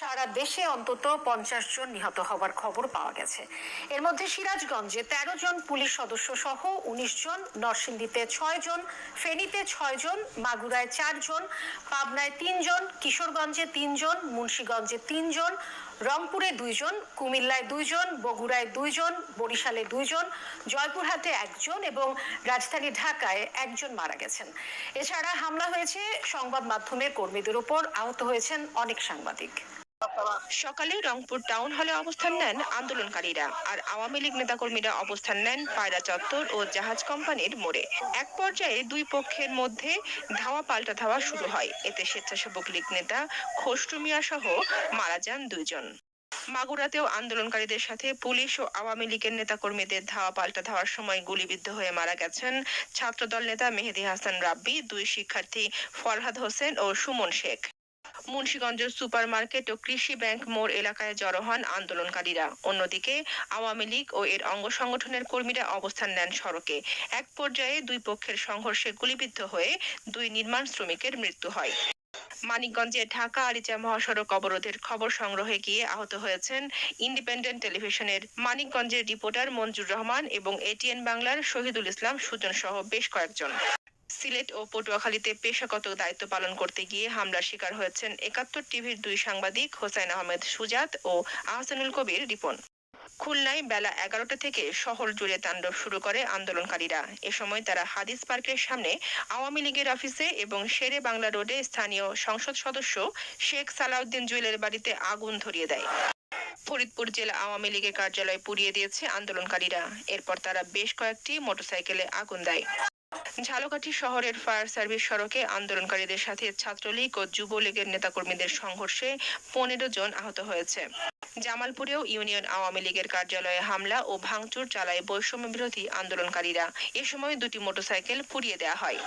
সারা দেশে অন্তত পঞ্চাশ জন নিহত হওয়ার খবর পাওয়া গেছে। এর মধ্যে সিরাজগঞ্জে তেরো জন পুলিশ সদস্য সহ উনিশ জন, নরসিংদীতে ছয় জন, ফেনীতে ছয় জন, মাগুরায় চারজন পাবনায় তিনজন কিশোরগঞ্জে তিনজন মুন্সীগঞ্জে তিনজন রংপুরে দুইজন কুমিল্লায় দুইজন বগুড়ায় দুইজন বরিশালে দুইজন জয়পুরহাটে একজন এবং রাজধানী ঢাকায় একজন মারা গেছেন। এছাড়া হামলা হয়েছে সংবাদ মাধ্যমের কর্মীদের উপর আহত হয়েছেন অনেক সাংবাদিক। সকালে রংপুর টাউন হলে অবস্থান নেন আন্দোলনকারীরা, আর আওয়ামী লীগ নেতাকর্মীরা অবস্থান নেন পায়রা চত্বর ও জাহাজ কোম্পানির মোড়ে। এক পর্যায়ে দুই পক্ষের মধ্যে ধাওয়া পাল্টা ধাওয়া শুরু হয়। এতে স্বেচ্ছাসেবক লীগ নেতা খসরু মিয়া সহ মারা যান দুইজন। মাগুরাতেও আন্দোলনকারীদের সাথে পুলিশ ও আওয়ামী লীগের নেতাকর্মীদের ধাওয়া পাল্টা ধাওয়ার সময় গুলিবিদ্ধ হয়ে মারা গেছেন ছাত্রদল নেতা মেহেদি হাসান রাব্বি, দুই শিক্ষার্থী ফরহাদ হোসেন ও সুমন শেখ। মুন্সিগঞ্জের সুপার মার্কেট ও কৃষি ব্যাংক মোড় এলাকায় জড়ো হন আন্দোলনকারীরা। অন্যদিকে আওয়ামী লীগ ও এর অঙ্গ সংগঠনের কর্মীরা অবস্থান নেন সড়কে। এক পর্যায়ে দুই পক্ষের সংঘর্ষে গুলিবিদ্ধ হয়ে দুই নির্মাণ শ্রমিকের মৃত্যু হয়। মানিকগঞ্জে ঢাকা আরিচা মহাসড়ক অবরোধের খবর সংগ্রহে গিয়ে আহত হয়েছেন ইন্ডিপেন্ডেন্ট টেলিভিশনের মানিকগঞ্জের রিপোর্টার মঞ্জুর রহমান এবং এটিএন বাংলার শহীদুল ইসলাম সুজন সহ বেশ কয়েকজন। সিলেট ও পটুয়াখালীতে পেশাগত দায়িত্ব পালন করতে গিয়ে হামলার শিকার হয়েছেন একাত্তর টিভির দুই সাংবাদিক হোসেন আহমেদ সুজাত ও আহসানুল কবির রিপন। খুলনায় বেলা এগারোটা থেকে শহর জুড়ে তাণ্ডব শুরু করে আন্দোলনকারীরা। এ সময় তারা হাদিস পার্কের সামনে আওয়ামী লীগের অফিসে এবং শেরে বাংলা রোডে স্থানীয় সংসদ সদস্য শেখ সালাউদ্দিন জুয়েলের বাড়িতে আগুন ধরিয়ে দেয়। ফরিদপুর জেলা আওয়ামী লীগের কার্যালয় পুড়িয়ে দিয়েছে আন্দোলনকারীরা। এরপর তারা বেশ কয়েকটি মোটরসাইকেলে আগুন দেয়। ঝালকাঠি শহরের ফায়ার সার্ভিস সড়কে আন্দোলনকারীদের সাথে ছাত্রলীগ ও যুবলীগের নেতাকর্মীদের সংঘর্ষে পনেরো জন আহত হয়েছে। জামালপুরেও ইউনিয়ন আওয়ামী লীগের কার্যালয়ে হামলা ও ভাঙচুর চালায় বৈষম্য বিরোধী আন্দোলনকারীরা। এ সময় দুটি মোটরসাইকেল পুড়িয়ে দেওয়া হয়।